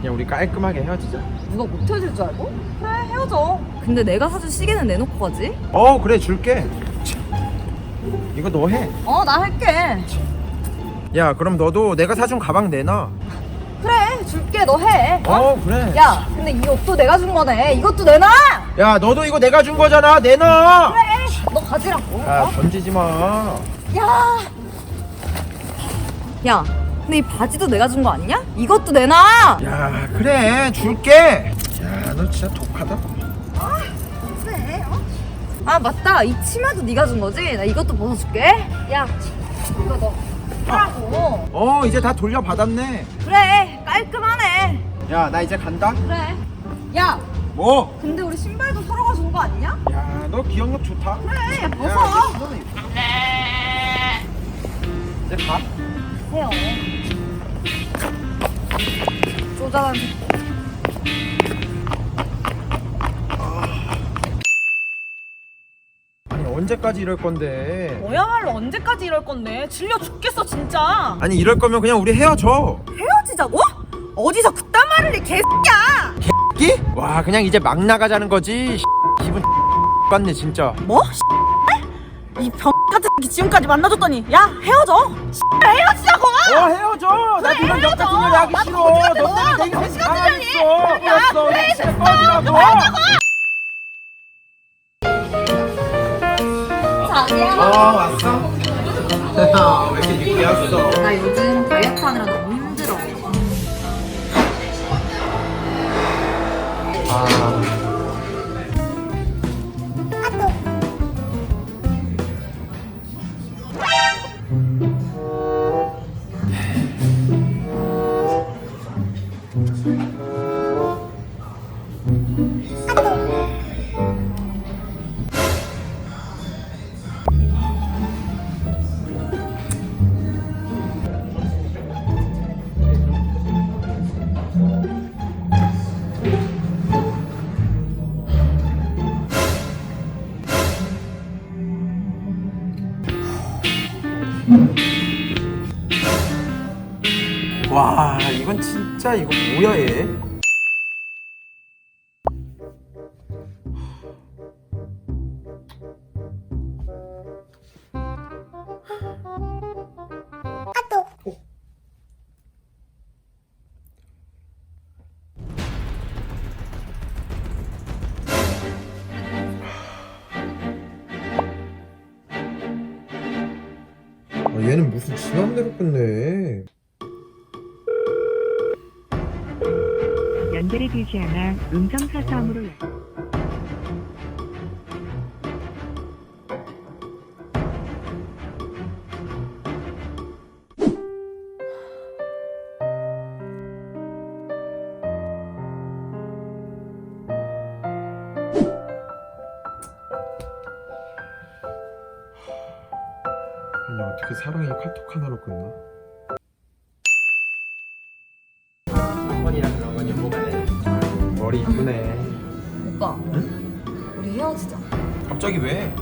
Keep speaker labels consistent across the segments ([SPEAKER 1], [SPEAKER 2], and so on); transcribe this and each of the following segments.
[SPEAKER 1] 그냥 우리 깔끔하게 헤어지자.
[SPEAKER 2] 누가 못 헤어질 줄 알고? 그래 헤어져. 근데 내가 사준 시계는 내놓고 가지?
[SPEAKER 1] 어 그래 줄게. 이거 너 해.
[SPEAKER 2] 어 나 할게.
[SPEAKER 1] 야 그럼 너도 내가 사준 가방 내놔.
[SPEAKER 2] 그래 줄게. 너해.
[SPEAKER 1] 어? 그래.
[SPEAKER 2] 야 근데 이 옷도 내가 준 거네. 이것도 내놔!
[SPEAKER 1] 야 너도 이거 내가 준 거잖아. 내놔!
[SPEAKER 2] 그래 너 가지라고.
[SPEAKER 1] 야
[SPEAKER 2] 어?
[SPEAKER 1] 던지지 마.
[SPEAKER 2] 야. 야, 근데 이 바지도 내가 준 거 아니냐? 이것도 내놔.
[SPEAKER 1] 야 그래 줄게 야 너 진짜 독하다
[SPEAKER 2] 그래. 어? 아 맞다. 이 치마도 네가 준 거지? 나 이것도 벗어줄게. 야, 이거 너 하라고.
[SPEAKER 1] 어 이제 다 돌려받았네
[SPEAKER 2] 그래, 깔끔하네.
[SPEAKER 1] 야 나 이제 간다
[SPEAKER 2] 그래. 야,
[SPEAKER 1] 뭐?
[SPEAKER 2] 근데 우리 신발도 서로가 준 거 아니냐?
[SPEAKER 1] 야 너 기억력 좋다
[SPEAKER 2] 그래, 야,
[SPEAKER 1] 야,
[SPEAKER 2] 벗어.
[SPEAKER 1] 이제 이제 가
[SPEAKER 2] 해요. 쪼잔한.
[SPEAKER 1] 아니 언제까지 이럴 건데
[SPEAKER 3] 너야말로 언제까지 이럴 건데 질려 죽겠어 진짜
[SPEAKER 1] 아니 이럴 거면 그냥 우리 헤어져
[SPEAKER 3] 헤어지자고? 어디서 그딴 말을 해 개새끼야
[SPEAKER 1] 끼? 와 그냥 이제 막 나가자는 거지 기분 같네 진짜
[SPEAKER 3] 뭐? 이 병 같은 새끼 지금까지 만나줬더니 야 헤어져 헤어지자고
[SPEAKER 1] 어 헤어져 나 이런 역 같은 소리 하기 싫어. 너 때문에 내 인생 망하겠어. 알았어. 우리 진짜. 꺼지라고.
[SPEAKER 2] 자기야.
[SPEAKER 1] 아 왔어? 왜 이렇게 늦게 왔어?
[SPEAKER 2] 나 요즘 다이어트 하느라 너무 힘들어.
[SPEAKER 1] 아 와 이건 진짜 이거 뭐야 얘? 아, 얘는 무슨 지 맘대로 끝내
[SPEAKER 4] 연결이 되지 않아 음성사서함으로 연-
[SPEAKER 1] 아니 어떻게 사랑이 카톡 하나로 끝나? 한번이랑 그런 건 머리 이쁘네
[SPEAKER 2] 오빠. 우리 헤어지자.
[SPEAKER 1] 갑자기 왜?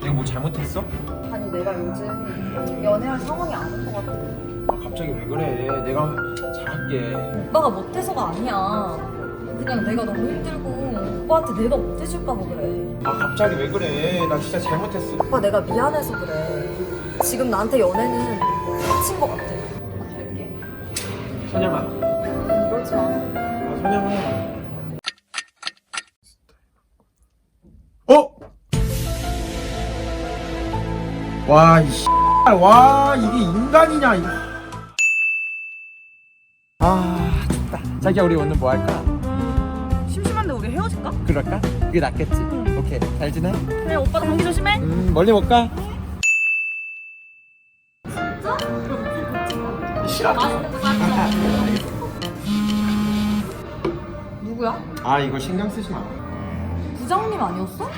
[SPEAKER 1] 내가 뭐 잘못했어?
[SPEAKER 2] 아니 내가 요즘 연애할 상황이 아닌 것 같아.
[SPEAKER 1] 아 갑자기 왜 그래 내가 잘할게
[SPEAKER 2] 오빠가 못해서가 아니야. 그냥 내가 너무 힘들고 오빠한테 내가 못해줄까봐 그래.
[SPEAKER 1] 아 갑자기 왜 그래 나 진짜 잘못했어
[SPEAKER 2] 오빠 내가 미안해서 그래. 지금 나한테 연애는 미친 것 같아. 나 갈게.
[SPEAKER 1] 선영아
[SPEAKER 2] 이러지 마.
[SPEAKER 1] 아 선영아 와, 이 씨. 와, 이게 인간이냐, 이거. 아, 춥다. 자기야, 우리 오늘 뭐 할까?
[SPEAKER 3] 심심한데 우리 헤어질까?
[SPEAKER 1] 그럴까? 그게 낫겠지? 오케이, 잘 지내?
[SPEAKER 3] 그래 오빠도 감기 조심해
[SPEAKER 1] 음, 멀리 못 가? 싫어.
[SPEAKER 2] 누구야?
[SPEAKER 1] 아, 이거 신경 쓰지 마.
[SPEAKER 2] 부장님 아니었어?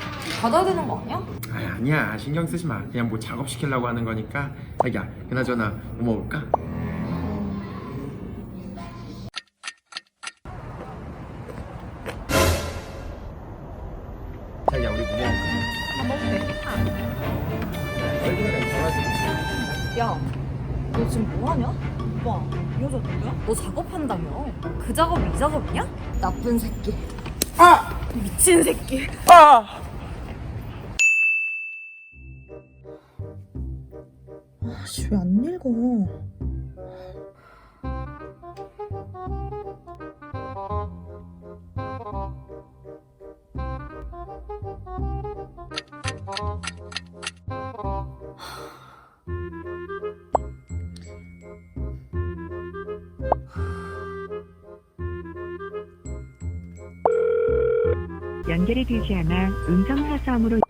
[SPEAKER 2] 받아야 되는 거 아니야?
[SPEAKER 1] 아, 아니야. 신경 쓰지 마. 그냥 뭐 작업 시키려고 하는 거니까. 자기야, 그나저나 뭐 먹을까? 자기야, 우리 뭐 먹을까? 얼굴가 이상하지.
[SPEAKER 2] 야, 너 지금 뭐 하냐?
[SPEAKER 3] 오빠 이 여자 누구야?
[SPEAKER 2] 너 작업한다며? 그 작업이 이 작업이냐? 나쁜 새끼.
[SPEAKER 1] 아!
[SPEAKER 3] 미친 새끼
[SPEAKER 1] 아!
[SPEAKER 3] 아씨 왜 안 읽어.
[SPEAKER 4] 연결이 되지 않아 음성 사서함으로